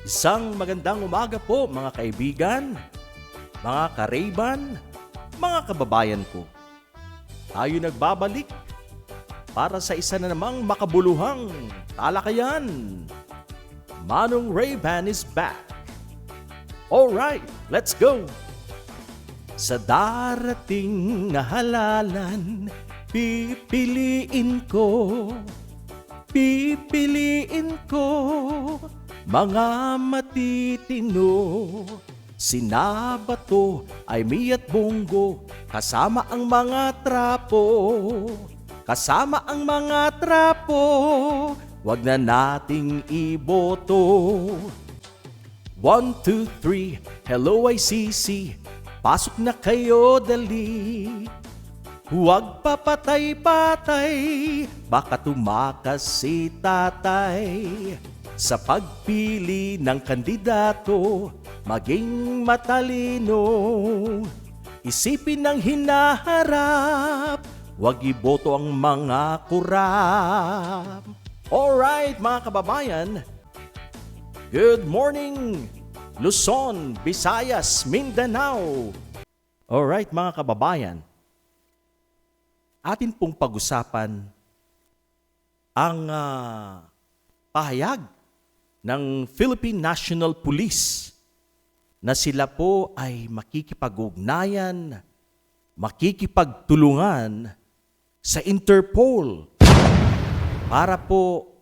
Isang magandang umaga po mga kaibigan, mga karayban, mga kababayan ko. Tayo nagbabalik para sa isa na namang makabuluhang talakayan. Manong Ray-Ban is back. Alright, let's go! Sa darating na halalan, pipiliin ko, pipiliin ko, mga matitino. Sinabato ay miyat bonggo, kasama ang mga trapo. Kasama ang mga trapo, wag na nating iboto. One, two, three, hello ICC, pasok na kayo dali. Huwag papatay-patay, baka tumakas si tatay. Sa pagpili ng kandidato, maging matalino. Isipin ng hinaharap, huwag iboto ang mga kurap. Alright mga kababayan, Good morning, Luzon, Visayas, Mindanao. Alright mga kababayan, atin pong pag-usapan ang ah, pahayag ng Philippine National Police na sila po ay makikipag-ugnayan, makikipagtulungan sa Interpol para po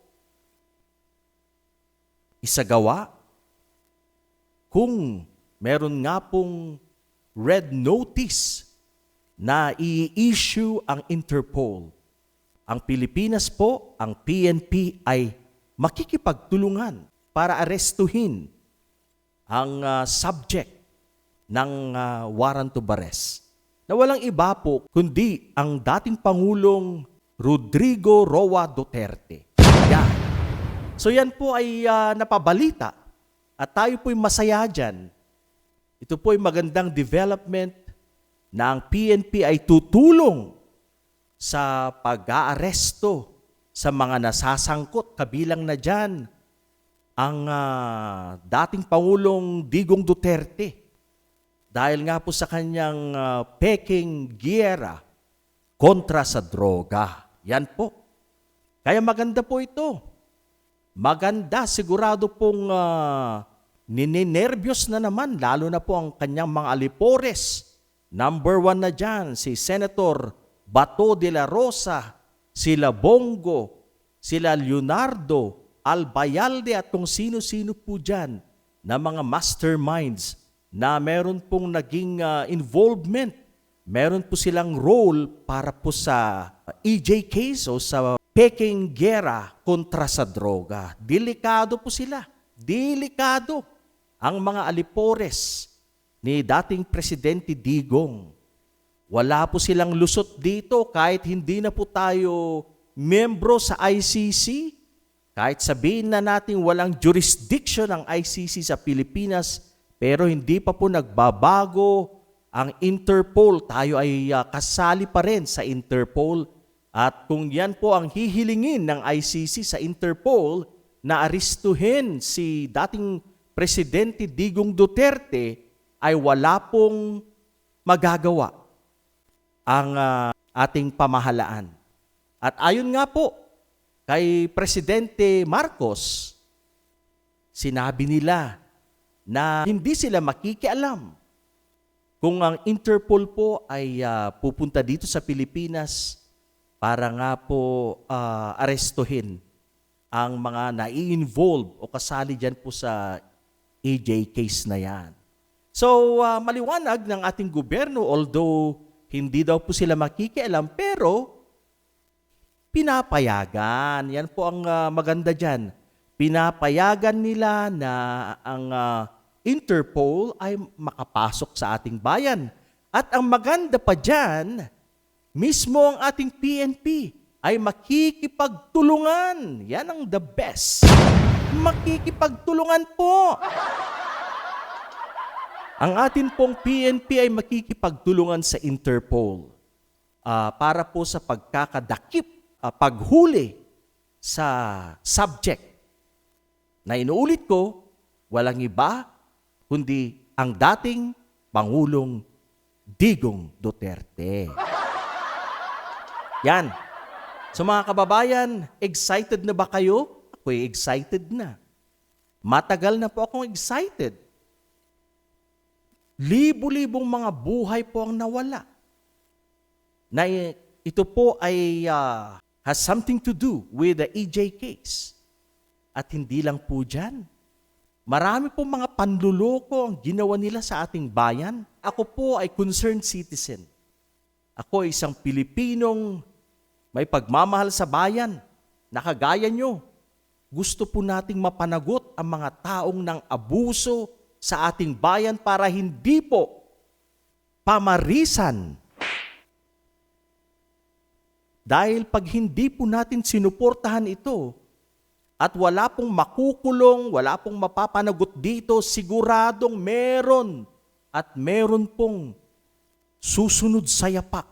isagawa kung meron nga pong red notice na i-issue ang Interpol. Ang Pilipinas po, ang PNP ay makikipagtulungan para arestuhin ang ah, subject ng ah, warrant of arrest na walang iba po kundi ang dating Pangulong Rodrigo Roa Duterte. Yan. So yan po ay ah, napabalita at tayo po'y masaya dyan. Ito po ay magandang development na ang PNP ay tutulong sa pag-aaresto sa mga nasasangkot kabilang na dyan ang ah, dating Pangulong Digong Duterte dahil nga po sa kanyang ah, peking giyera kontra sa droga. Yan po. Kaya maganda po ito. Maganda, sigurado pong uh, nininervyos na naman, lalo na po ang kanyang mga alipores. Number one na dyan, si Senator Bato de la Rosa, sila Bongo, sila Leonardo, Albayalde at kung sino-sino po dyan na mga masterminds na meron pong naging ah, involvement, meron po silang role para po sa EJ case o sa peking gera kontra sa droga. Delikado po sila. Delikado ang mga alipores ni dating Presidente Digong. Wala po silang lusot dito kahit hindi na po tayo membro sa ICC. Kahit sabihin na natin walang jurisdiction ang ICC sa Pilipinas, pero hindi pa po nagbabago ang Interpol. Tayo ay ah, kasali pa rin sa Interpol. At kung yan po ang hihilingin ng ICC sa Interpol na aristuhin si dating Presidente Digong Duterte, ay wala pong magagawa ang ah, ating pamahalaan. At ayon nga po kay Presidente Marcos, sinabi nila na hindi sila makikialam kung ang Interpol po ay ah, pupunta dito sa Pilipinas para nga po ah, arestuhin ang mga nai-involve o kasali dyan po sa AJ case na yan. So, ah, maliwanag ng ating gobyerno, although hindi daw po sila makikialam, pero pinapayagan. Yan po ang ah, maganda dyan. Pinapayagan nila na ang ah, Interpol ay makapasok sa ating bayan. At ang maganda pa dyan, mismo ang ating PNP ay makikipagtulungan. Yan ang the best. Makikipagtulungan po. Ang atin pong PNP ay makikipagtulungan sa Interpol ah, para po sa pagkakadakip, ah, paghuli sa subject na inuulit ko, walang iba kundi ang dating Pangulong Digong Duterte. Yan. So mga kababayan, excited na ba kayo? Ako'y excited na. Matagal na po akong excited. Libo-libong mga buhay po ang nawala. Na ito po ay ah, has something to do with the EJ case. At hindi lang po dyan. Marami po mga panluloko ang ginawa nila sa ating bayan. Ako po ay concerned citizen. Ako ay isang Pilipinong may pagmamahal sa bayan. Nakagaya nyo. Gusto po nating mapanagot ang mga taong ng abuso sa ating bayan para hindi po pamarisan. Dahil pag hindi po natin sinuportahan ito, at wala pong makukulong, wala pong mapapanagot dito, siguradong meron at meron pong susunod sa yapak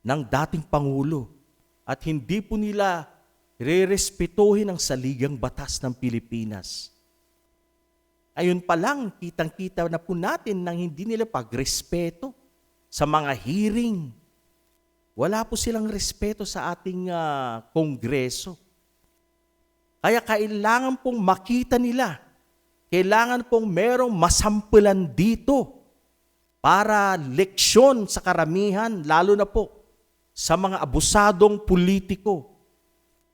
ng dating Pangulo at hindi po nila rerespetuhin ang saligang batas ng Pilipinas. Ayun pa lang, kitang-kita na po natin nang hindi nila pagrespeto sa mga hearing. Wala po silang respeto sa ating ah, kongreso. Kaya kailangan pong makita nila. Kailangan pong merong masampulan dito para leksyon sa karamihan, lalo na po sa mga abusadong politiko.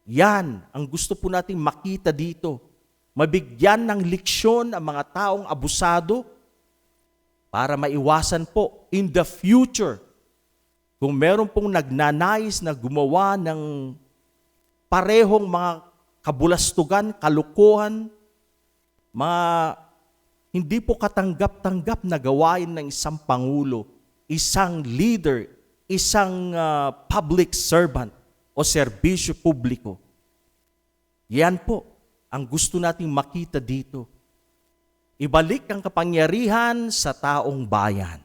Yan ang gusto po nating makita dito. Mabigyan ng leksyon ang mga taong abusado para maiwasan po in the future kung meron pong nagnanais na gumawa ng parehong mga kabulastugan, kalukuhan, mga hindi po katanggap-tanggap na gawain ng isang pangulo, isang leader, isang ah, public servant o serbisyo publiko. Yan po ang gusto nating makita dito. Ibalik ang kapangyarihan sa taong bayan.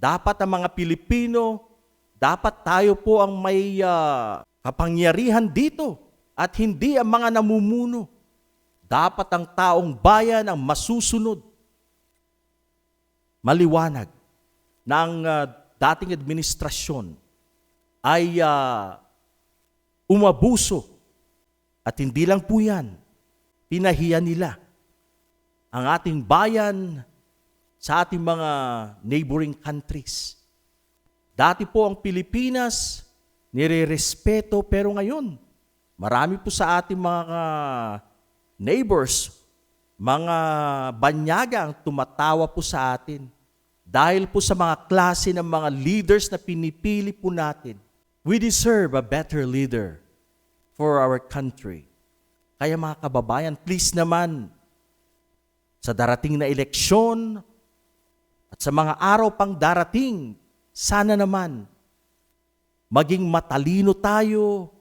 Dapat ang mga Pilipino, dapat tayo po ang may ah, kapangyarihan dito at hindi ang mga namumuno. Dapat ang taong bayan ang masusunod. Maliwanag na ang ah, dating administrasyon ay ah, umabuso at hindi lang po yan, pinahiya nila ang ating bayan sa ating mga neighboring countries. Dati po ang Pilipinas, nire-respeto pero ngayon, marami po sa ating mga neighbors, mga banyaga ang tumatawa po sa atin. Dahil po sa mga klase ng mga leaders na pinipili po natin, we deserve a better leader for our country. Kaya mga kababayan, please naman, sa darating na eleksyon at sa mga araw pang darating, sana naman maging matalino tayo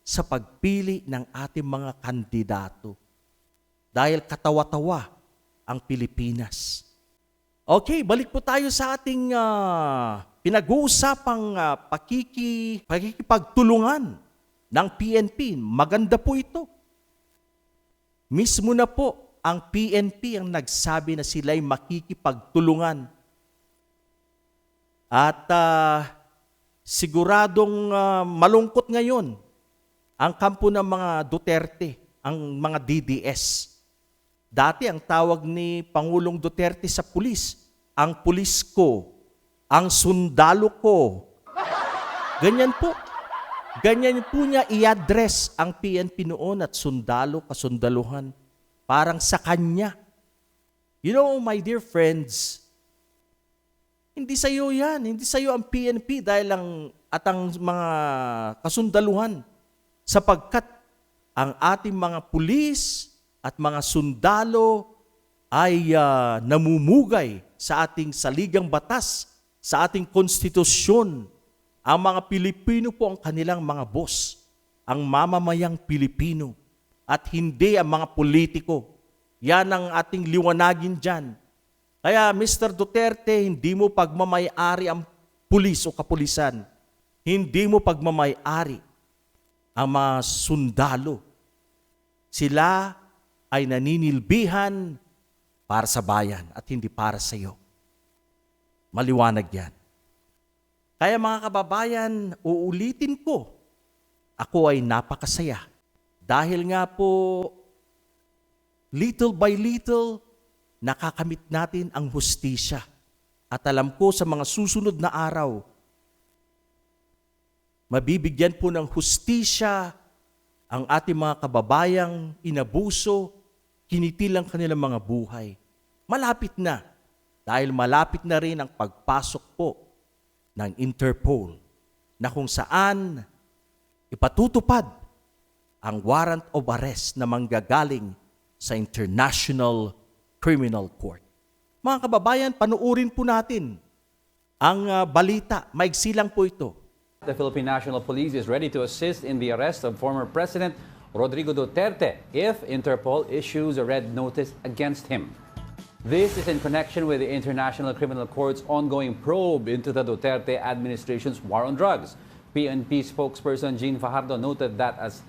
sa pagpili ng ating mga kandidato. Dahil katawa-tawa ang Pilipinas. Okay, balik po tayo sa ating ah, pinag-uusapang ah, pakiki, pakikipagtulungan ng PNP. Maganda po ito. Mismo na po ang PNP ang nagsabi na sila'y makikipagtulungan. At ah, siguradong ah, malungkot ngayon ang kampo ng mga Duterte, ang mga DDS. Dati ang tawag ni Pangulong Duterte sa pulis, ang pulis ko, ang sundalo ko. Ganyan po. Ganyan po niya i-address ang PNP noon at sundalo, kasundaluhan. Parang sa kanya. You know, my dear friends, hindi sa iyo yan. Hindi sa iyo ang PNP dahil ang at ang mga kasundaluhan sapagkat ang ating mga pulis at mga sundalo ay ah, namumugay sa ating saligang batas, sa ating konstitusyon. Ang mga Pilipino po ang kanilang mga boss, ang mamamayang Pilipino at hindi ang mga politiko. Yan ang ating liwanagin dyan. Kaya Mr. Duterte, hindi mo pagmamayari ang pulis o kapulisan. Hindi mo pagmamayari ang mga sundalo. Sila ay naninilbihan para sa bayan at hindi para sa iyo. Maliwanag yan. Kaya mga kababayan, uulitin ko, ako ay napakasaya. Dahil nga po, little by little, nakakamit natin ang hustisya. At alam ko sa mga susunod na araw, mabibigyan po ng hustisya ang ating mga kababayang inabuso, kinitil ang kanilang mga buhay. Malapit na, dahil malapit na rin ang pagpasok po ng Interpol na kung saan ipatutupad ang warrant of arrest na manggagaling sa International Criminal Court. Mga kababayan, panuurin po natin ang ah, balita. Maigsi lang po ito. The Philippine National Police is ready to assist in the arrest of former President Rodrigo Duterte if Interpol issues a red notice against him. This is in connection with the International Criminal Court's ongoing probe into the Duterte administration's war on drugs. PNP spokesperson Jean Fajardo noted that as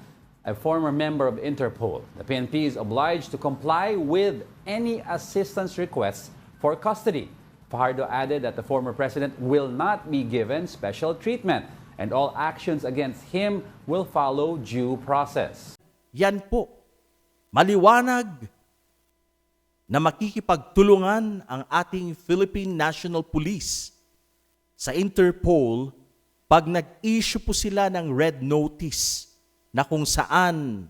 a former member of Interpol, the PNP is obliged to comply with any assistance requests for custody. Fajardo added that the former president will not be given special treatment and all actions against him will follow due process. Yan po, maliwanag na makikipagtulungan ang ating Philippine National Police sa Interpol pag nag-issue po sila ng red notice na kung saan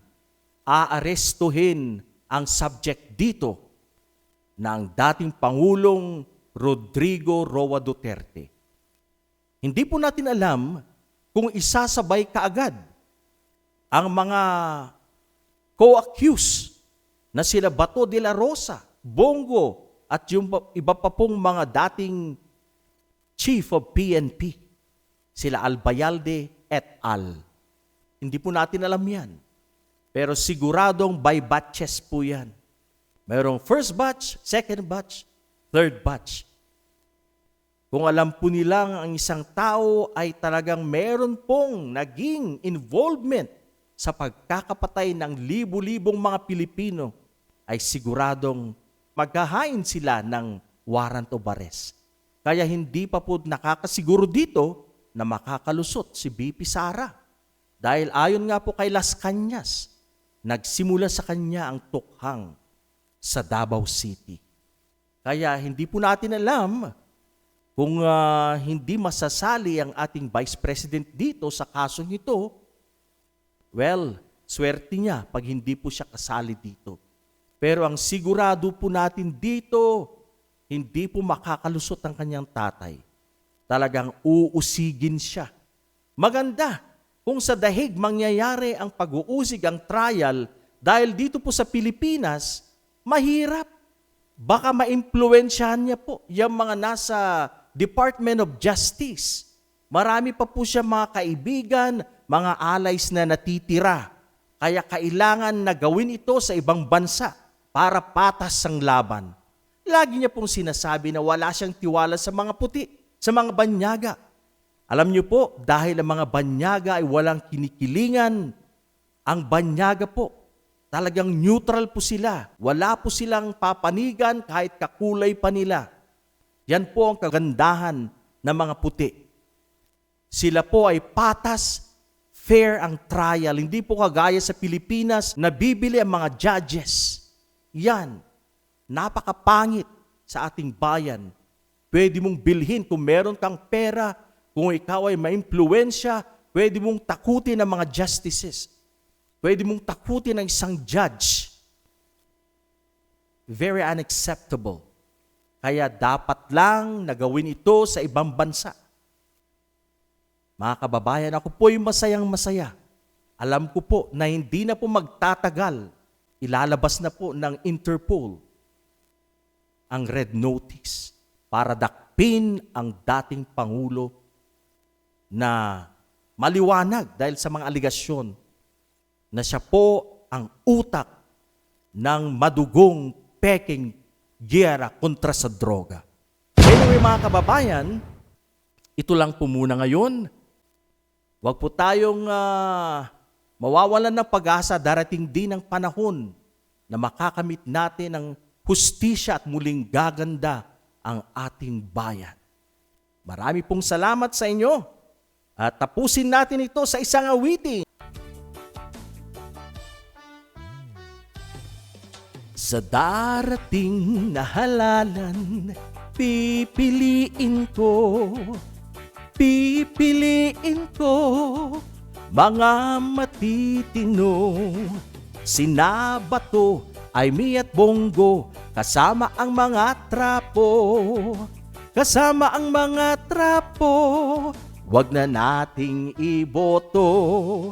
aarestuhin ang subject dito ng dating Pangulong Rodrigo Roa Duterte. Hindi po natin alam kung isasabay kaagad ang mga co-accused na sila Bato de la Rosa, Bongo, at yung iba pa pong mga dating chief of PNP, sila Albayalde et al. Hindi po natin alam yan. Pero siguradong by batches po yan. Mayroong first batch, second batch, third batch. Kung alam po nilang ang isang tao ay talagang meron pong naging involvement sa pagkakapatay ng libu-libong mga Pilipino, ay siguradong maghahain sila ng warrant of arrest. Kaya hindi pa po nakakasiguro dito na makakalusot si BP Sara. Dahil ayon nga po kay Las Cañas, nagsimula sa kanya ang tukhang sa Davao City. Kaya hindi po natin alam kung ah, hindi masasali ang ating Vice President dito sa kasong ito, well, swerte niya pag hindi po siya kasali dito. Pero ang sigurado po natin dito, hindi po makakalusot ang kanyang tatay. Talagang uusigin siya. Maganda kung sa dahig mangyayari ang pag-uusig, ang trial, dahil dito po sa Pilipinas, mahirap. Baka maimpluwensyahan niya po yung mga nasa Department of Justice. Marami pa po siya mga kaibigan, mga allies na natitira. Kaya kailangan na gawin ito sa ibang bansa para patas ang laban. Lagi niya pong sinasabi na wala siyang tiwala sa mga puti, sa mga banyaga. Alam niyo po, dahil ang mga banyaga ay walang kinikilingan, ang banyaga po, talagang neutral po sila. Wala po silang papanigan kahit kakulay pa nila. Yan po ang kagandahan ng mga puti. Sila po ay patas, fair ang trial. Hindi po kagaya sa Pilipinas na bibili ang mga judges. Yan, napakapangit sa ating bayan. Pwede mong bilhin kung meron kang pera, kung ikaw ay maimpluensya, pwede mong takutin ang mga justices. Pwede mong takutin ang isang judge. Very unacceptable. Kaya dapat lang nagawin ito sa ibang bansa. Mga kababayan, ako po'y masayang masaya. Alam ko po na hindi na po magtatagal, ilalabas na po ng Interpol ang red notice para dakpin ang dating Pangulo na maliwanag dahil sa mga aligasyon na siya po ang utak ng madugong peking giyera kontra sa droga. Anyway mga kababayan, ito lang po muna ngayon. Huwag po tayong ah, mawawalan ng pag-asa darating din ang panahon na makakamit natin ang hustisya at muling gaganda ang ating bayan. Marami pong salamat sa inyo. At tapusin natin ito sa isang awiting. Sa darating na halalan, pipiliin ko, pipiliin ko, mga matitino. Sinabato ay mi at bonggo, kasama ang mga trapo. Kasama ang mga trapo, wag na nating iboto.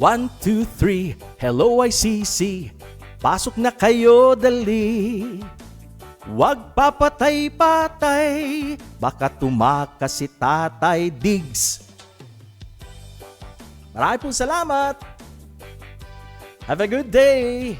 One, two, three, hello ICC, pasok na kayo dali. Huwag papatay-patay, baka tumakas si Tatay Diggs. Maraming pong salamat. Have a good day.